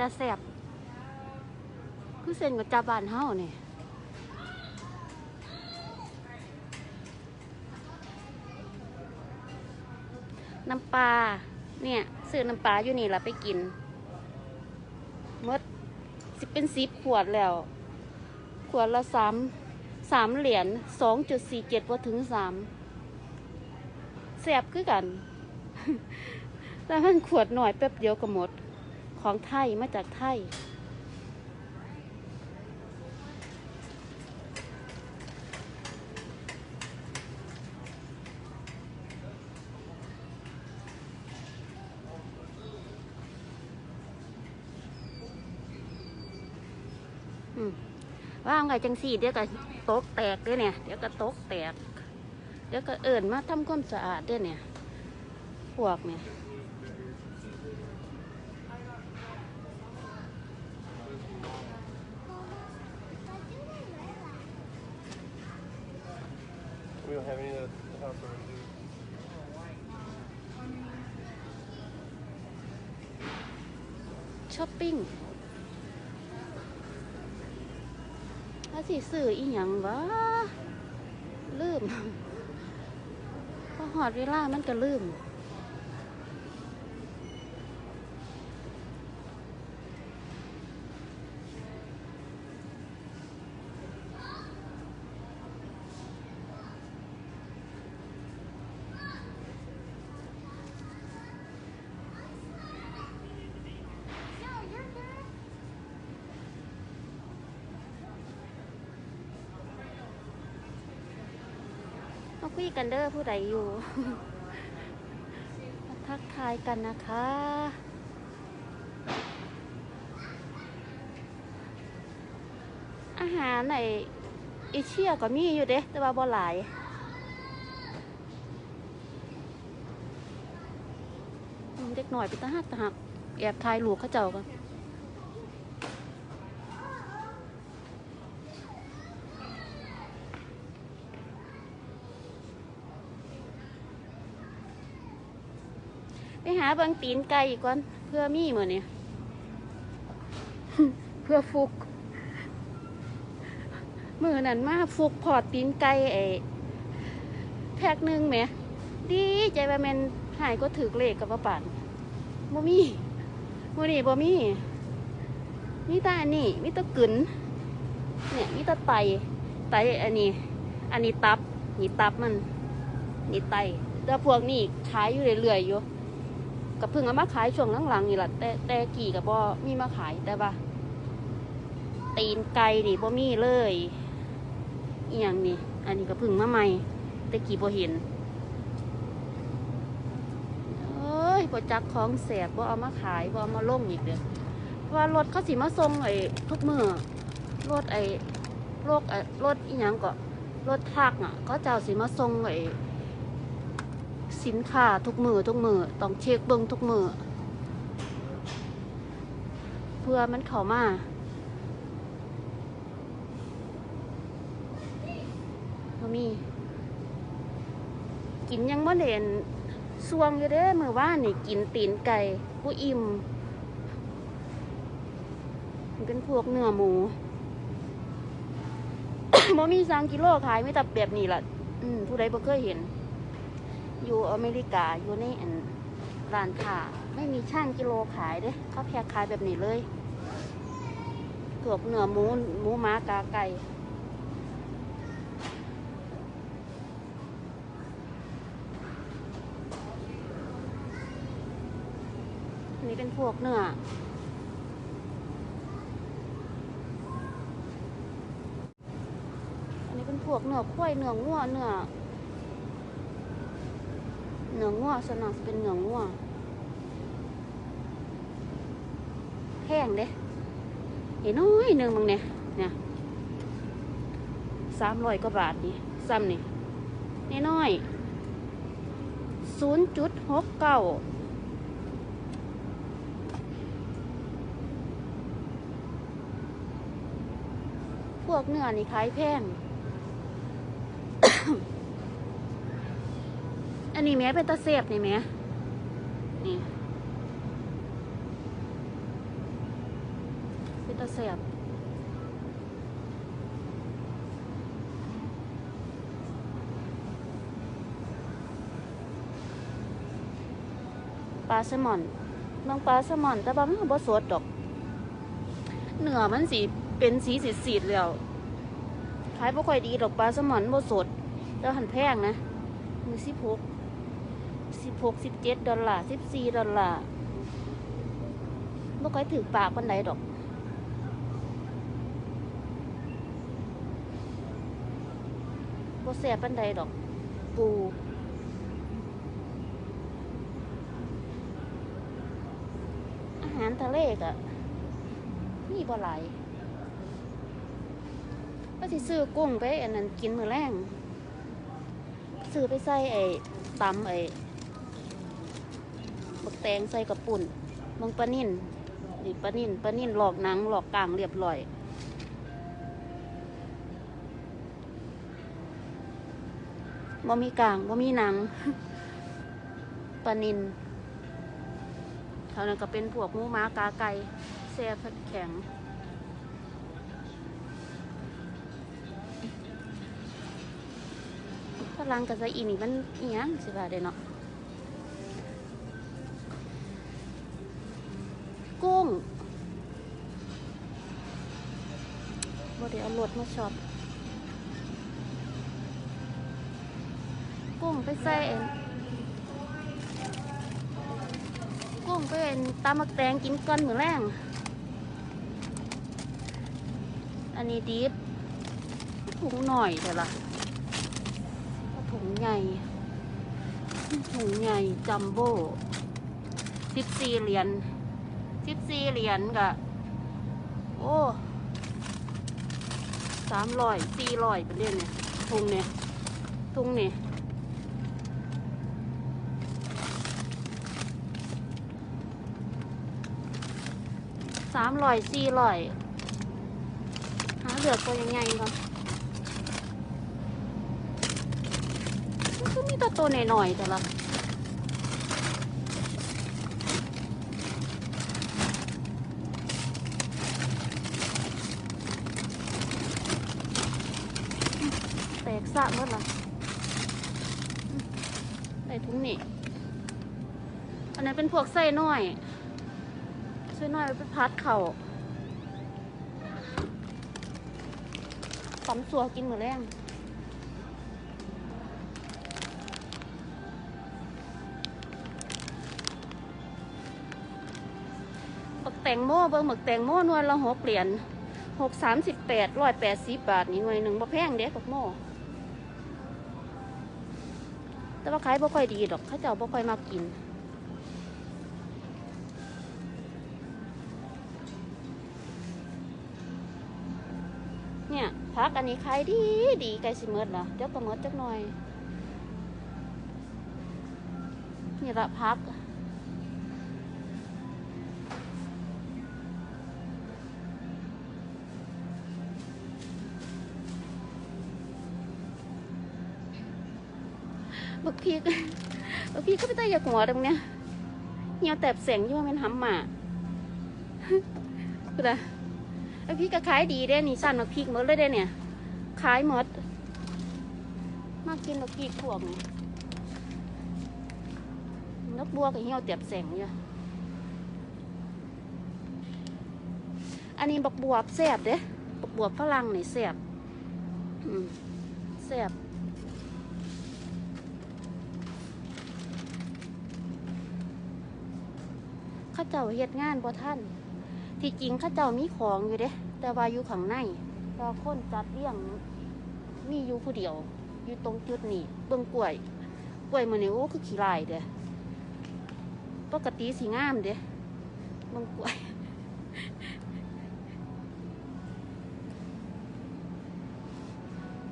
ตาแสบคือเส้นกับจับบ้านเฮาเนี่ยน้ำปลา เนี่ยซื้อน้ำปลาอยู่นี่ละไปกินมดสิเป็นสิบขวดแล้ว ขวดละสามสามเหรียญสองจุดสี่เจ็ดพอถึงสามแสบคือกัน แต่มันขวดหน่อยแป๊บเดียวก็หมด ของไทยมาจากไทย ว่างไงจังสี่ เดี๋ยวก็โต๊ะแตกด้วยเนี่ย เดี๋ยวก็โต๊ะแตก เดี๋ยวก็เอิ่นมาทำความสะอาดด้วยเนี่ย พวกเนี่ย ช้อปปิ้งถ้าสิซื้ออีหยังวะลืมพอหอดเวลามันก็ลืม คุยกันเด้อผู้ใดอยู่มาทักทายกันนะคะ อาหารในเอเชียก็มีอยู่เด้แต่ว่าบ่หลายเด็กหน่อยไปตาหักตาหักแอบถ่ายลูกเขาเจ้ากันไปหา เบางตีนไก่ก่อน เพื่อมีเหมือนเนี่ยเพื่อฟุกมือนั้นมาฟุกพอดตีนไก่ไอ้แพ็กหนึ่งแหม ดีใจว่าแมนหายก็ถือเลขกับว่าป่านบ่มีบ่นี่บ่มีมีแต่อันนี้มีแต่กึนเนี่ยมีแต่ไตไตอันนี้ อันนี้ตับนี่ตับมันนี่ไตแต่พวกนี้ขายอยู่เรื่อยๆอยู่ กับเพิ่งเอามาขายช่วงหลังๆนี่แหละแต่แต่กี่กับบ่มีมาขายแต่ว่าตีนไก่นี่บ่มีเลยอีหยังนี่อันนี้ก็เพึ่งมาใหม่แต่กี่บ่เห็นเอ้ยบ่จักของแสบบ่เอามาขายบ่เอามาลงอีกเด้อเพราะว่ารถเขาสิมาส่งไอ้ทุกมือรถไอ้รถไอ้รถอีหยังก็รถทักอะเขาเจ้าสิมาส่งไอ้ สินค้าทุกมือทุกมือต้องเช็คเบิ่งทุกมือเพื่อมันเข้ามาบ่มี กินยังบ่เด่นสวงอยู่เด้มือว่านนี่กินตีนไก่ผู้อิ่มเป็นพวกเนื้อหมูบ่มีสังกิโลขายไม่แต่แบบนี้ล่ะ อืมผู้ใดบ่เคยเห็น อยู่อเมริกาอยู่ในร้านค้าไม่มีช่างกิโลขายเด้เขาแพ็คขายแบบนี้เลยพวกเนื้อหมูหมูหมากาไก่อันนี้เป็นพวกเนื้ออันนี้เป็นพวกเนื้อควายเนื้องัวเนื้อ เนื้องัวส่วนมากจะเป็นเนื้องัวแห้งเด้เห็นน้อยหนึ่งมึงเนี่ยเนี่ยสามร้อยกว่าบาทนี่ซ้ำนี่น้อยศูนย์จุดหกเก้าพวกเนื้อนี่ขายแพง อันนี้แม้เป็นตะเสียบนี่แม้นี่แต่แสบปลาแซลมอนบางปลาแซลมอน แต่บางมันบ่สดดอก เนื้อมันสีเป็นสีสีดๆแล้วขายบ่ค่อยดีดอกปลาแซลมอนบ่สด แล้วหันแพงนะมีสิบหก สิบหกสิบเจ็ดดอลลาร์สิบสี่ดอลลาร์บ่ค่อยถือปากปันใดดอกบ่แซ่บปันใดดอก ปู อาหารทะเลกะมีบ่หลายก็สิซื้อกุ้งไปอันนั้นกินมื้อแรงซื้อไปใส่ไอ้ตำไอ้ บักแตงใส่กับปุ่นมังปลานิ่นนี่ปลานิ่นปลานิ่นหลอกหนังหลอกกลางเรียบร้อยบ่มีกลางบ่มีหนังปลานินเท่านั้นก็เป็นพวกมูหมากาไก่แซ่บแข็ง พลังกับไซอีนี่มันเอียงสิว่าเด้เนาะ บ่ได้เอารถมาช็อปกุ้งไปใส่เองกุ้งไปเอ็นตำมักแตงกินก้อนมือแรงอันนี้ดิบถุงหน่อยเดี๋ยวละถุงใหญ่ถุงใหญ่จัมโบ้สิบสี่เหรียญสิบสี่เหรียญกะโอ้ สามร้อยสี่ร้อยเป็นเรื่องเนี่ยถุงเนี่ยถุงเนี่ยสามร้อยสี่ร้อยหาเหลือตัวยังไงก่อนก็มีแตัวตัวหน่อยๆแต่ละ สะหมดละใส่ถุงนี่ อันนั้นเป็นพวกไส้น้อยช่วยหน่อยไปพัดเขาตำสัวกินหมดแรงบักแตงโมเบิ่งบักแตงโมนวยละหกเหรียญหกสามสิบแปดร้อยแปดสิบบาทนี่หน่วยหนึ่งบ่แพงเด็กบักโม แต่ว่าขายบ่ค่อยดีดอกเขาเจ้าบ่ค่อยมากิน เนี่ยพักอันนี้ขายดีดีไก่สิเมิดละเดี๋ยวก็เมิดจักหน่อย นี่ละพัก พีกบักพีกเขาไปตายอยากหัวตรงเนี้ยเหี่ยวแตบแสงอยี่ว่าเป็นหำหมาคืออะไรไอพี่ก็ขายดีเด้นี่สั่นบักพริกหมดเลยเด้เนี่ยขายหมด มากินบักพริกพวกนี้นกบัวกับเหี่ยวเตียบแสงอยู่อันนี้บักบวบแซ่บเด้บักบวบฝรั่งนี่แซ่บอืมแซ่บาเจ้าเฮ็ดงานบ่ท่านที่จริงข้าเจ้ามีของอยู่เด้ แต่ว่าอยู่ข้างในแตว่าคนจัดเลี้ยงมีอยู่ผู้เดียว อยู่ตรงจุดนี้เบิ่งกล้วย กล้วยมันนี่โอ้คือขี้ลายเด้ปกติสีงามเด้เบิ่งกล้วย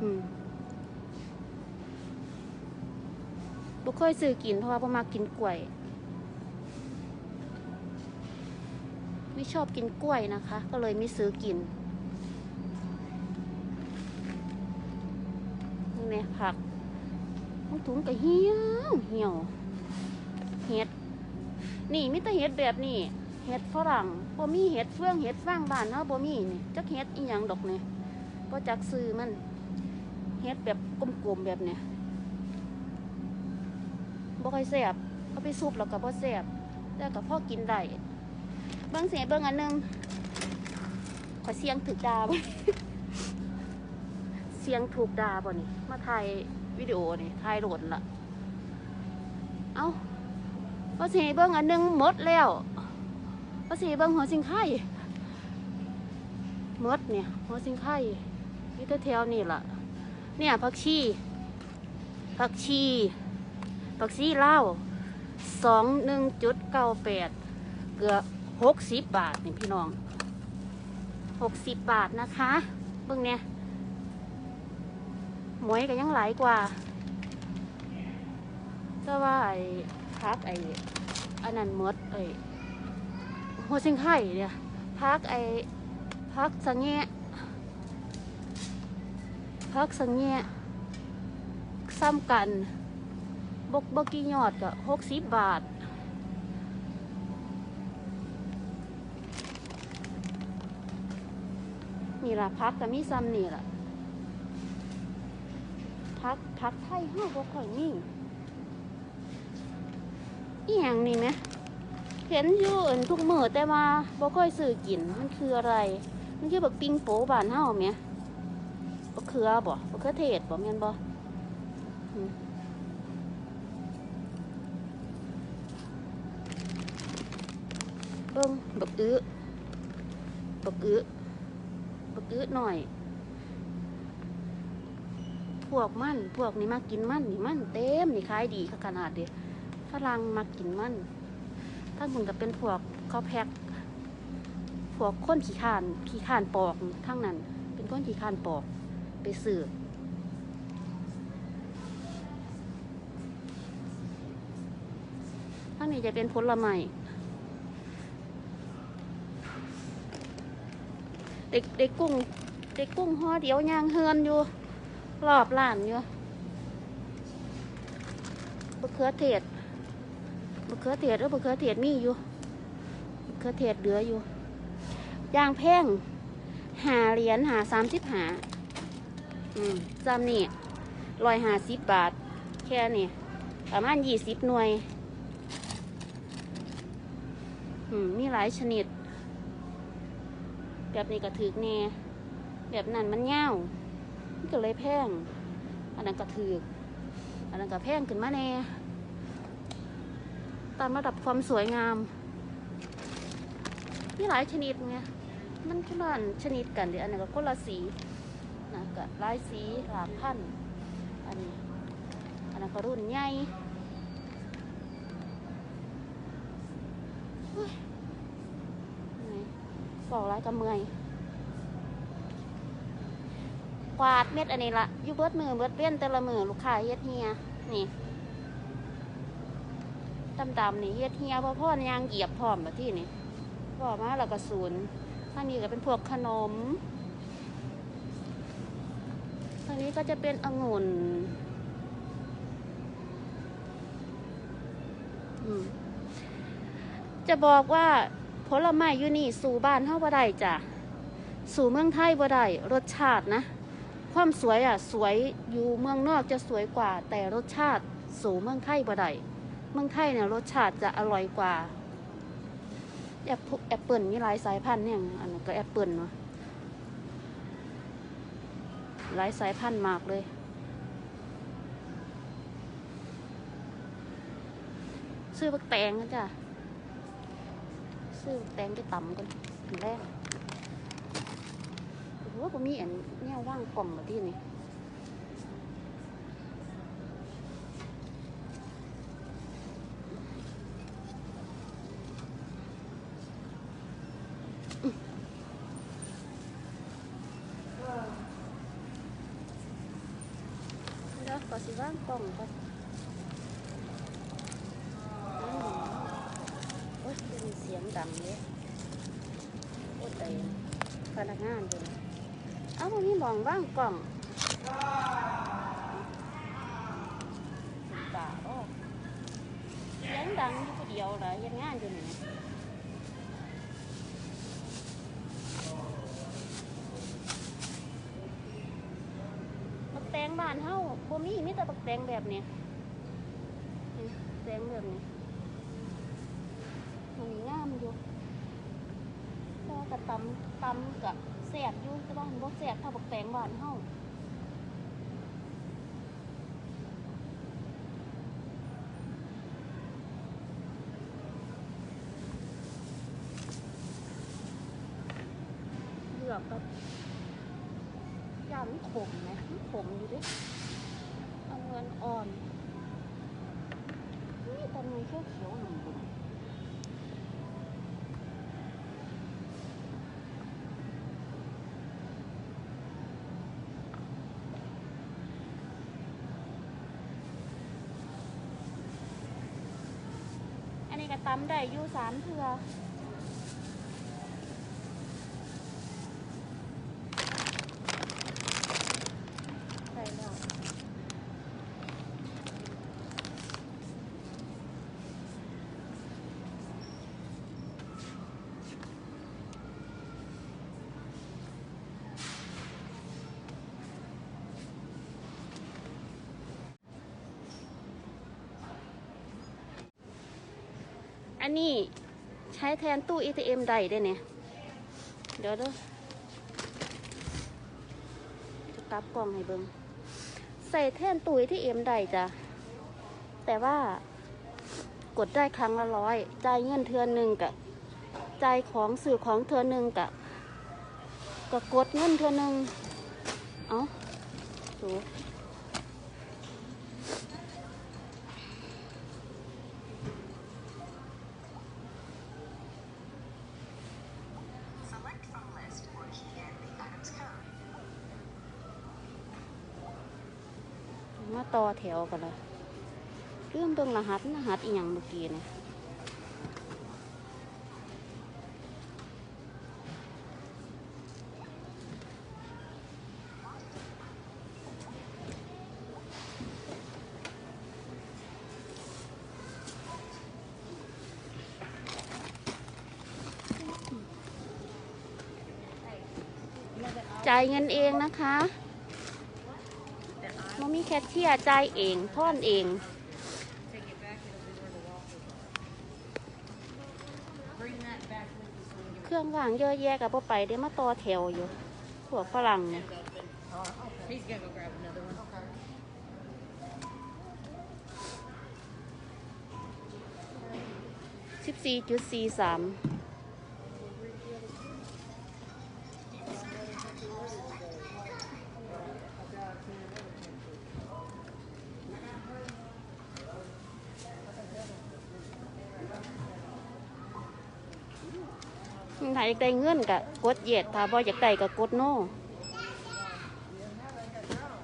อืมบ่ค่อยซื้อกินเพราะว่าบ่มักกินกล้วย ไม่ชอบกินกล้วยนะคะ ก็เลยไม่ซื้อกินนี่ไงผักทั้งถุงก็เหี่ยวเหี่ยวเห็ด นี่มิตรเห็ดแบบนี้เห็ดฝรั่งบ่มีเห็ดเฟืองเห็ดฟางบ้านเฮาะบ่มีนี่จักเห็ดอีหยังดอกเนี่บ่จักซื้อมันเห็ดแบบกลมๆแบบเนี้ยบ่ค่อยแซ่บเอาไปซุปแล้วก็บ่แซ่บแต่ก็พอกินได้ เบิ่งเสียเบิ่งอันหนึงขอเสียงถึกดาบ่เสียงถูกดาบ่นี่ มาถ่ายวิดีโอนี่ถ่ายโหลดละเอ้าพอสีเบิ่งอันหนึงหมดแล้วพอเสีเบิ่งหัวสิงไข่หมดเนี่ยหัวสิงไข่นี่แถวนี่ล่ะ เนี่ยผักชีผักชีผักชีเลาสองหนึ่งจุดเก้าแปดเกือบ หกสิบบาทนี่พี่น้องหกสิบบาทนะคะเบิ่งเนี่ยหมวยก็ยังหลายกว่าแต่ว่าไอ้พักไอ้อันนั้นมดไอ้หัวซิงไข่เนี่ยพักไอ้พักสังเงะพักสังเงะซ้ำกันบกบกี่ยอดก็หกสิบบาท นี่ล่ะพักก็มีซ้ำนี่ล่ะพักพักไทยห้าบ่ค่อยมีอีหยังนี่ไหมเห็นอยู่อันทุกมือแต่ว่าบ่ค่อยซื้อกินมันคืออะไร มันคือแบักปิงโปบ้านเฮาแหมบักเขือบ่บักเขือเทศบ่แม่นบ่อืมเบิ่งบักอื้อบักอื้อ ตื้อหน่อย พวกมัน พวกนี้มากินมันนี่มันเต็มนี่ขายดีขนาดเดียฝรั่งมากินมันถ้าคุณก็เป็นพวกเขาแพ็กพวกคนขี้ขานขี้ขานปอกทั้งนั้น เป็นคนขี้ขานปอก ไปสืบทั้งนี้จะเป็นผลไม้ เด็กเด็กกุ้งเด็กกุ้งห่อเดียวยางเฮือนอยู่รอบล้านอยู่บะเขือเทศบะเขือเทศเออบะเขือเทศมีอยู่บะเขือเทศเหลืออยู่ยางแพงหาเหรียญหาสามสิบหาอืมจำนี่รอยหาสิบบาท แค่นี้ประมาณยี่สิบหน่วย อืม มีหลายชนิด แบบนี้ก็ถือแน่แบบนั้นมันเง่ามันก็เลยแพง อันนั้นก็ถือกอันนั้นก็แพงขึ้นมาแน่ตามระดับความสวยงามมีหลายชนิดไงมันคนละชนิดกันเดี๋ยวอันนั้นก็คนละสีนะก็หลายสีหลากพันอันนี้อันนั้นก็รุ่นใหญ่เฮ้ยนี่ บอกหลายกับเมื่อยกวาดเม็ดอันนี้ละอยู่เบิดมือเบิดเว้นแต่ละมือลูกค้าเฮ็ดเฮียนี่ดำๆนี่เฮ็ดเฮียพ่อพ่อยางเหยียบพร้อมแบบที่นี่พ่อมาแล้วก็ศูนย์ทางนี้ก็เป็นพวกขนมทางนี้ก็จะเป็นองุ่นจะบอกว่า ลไม้อยู่นี่สู่บ้านเฮาบ่ได้จ้ะสู่เมืองไทยบ่ได้รสชาตินะ ความสวยอะสวยอยู่เมืองนอกจะสวยกว่า แต่รสชาติสู่เมืองไทยบ่ได้เมืองไทยเนี่ยรสชาติจะอร่อยกว่าแอปแอปเปิลมีหลายสายพันธุ์เนี่ยอันนั้นก็แอปเปิลเนาะหลายสายพันธุ์มากเลย ซื้อบักแตงนะจ้ะ ซื้อบักแตงไปตำกันอันแรกโอ้โหผมมีอันแนวว่างกล่องแบบที่นี่เดี๋ยวขอสิว่างกล่องก่ สียงดังเลยโอ้แต่พนักงานเลยเอ้าวันนี้มองบ้างกล่องตาโอ้เสียงดังอยู่คนเดียวเลยยังงานอยู่นี่แตงบ้านเฮาบ่มีมีแต่ตกแตงแบบนี้แตงแบบนี้ มันงามอยู่แต่ว่าก็ตำตำกับแสบอยู่แต่ว่ามันบ่แสบเท่าบักแตงบ้านเฮาเลือกแบบยามันขมไหมมันขมอยู่เดิเอาเงินอ่อนนี่ตอนนี้เขียวเขียวๆหนุ่ม ปั๊มได้อยู่สามเทือ ใส่แล้ว อันนี้ใช้แทนตู้ ATM ได้ได้เนี่ย เดี๋ยวเด้อจะกลับกล่องให้เบิงใส่แท่นตุ๋ยที่เอ็มได้จ้ะ แต่ว่ากดได้ครั้งละร้อย จ่ายเงินเทือนหนึ่งกะจ่ายของสื่อของเทือนหนึ่งกะก็กดเงินเทือนหนึ่ง เอาสู มาต่อแถวกันเลยเรื่องเบิ่งรหัสรหัสอีหยังเมื่อกี้เนี่ยจ่ายเงินเองนะคะ คทเชียร์จ่ายเองพ่อนเอง เครื่องวางเยอะแยะกับพวกไปได้มาต่อแถวอยู่พวกฝรั่งเนี่ยสิบสี่จุดสี่สาม ถ้าอยากได้เงินกะกดเย็ดถ้าบ่อยากได้ก็กดโน่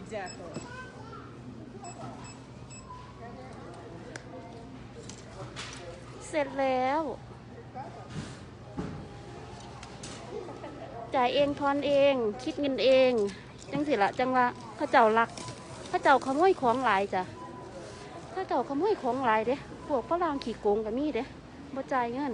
Exactly. เสร็จแล้ว จ่ายเองทอนเอง คิดเงินเอง จังสิละจังว่าข้าเจ้ารักข้าเจ้าขโมยของหลายจ้ะข้าเจ้าขโมยของหลายเด้พวกฝรั่งขี่โกงกับมีเด้บ่จ่ายเงิน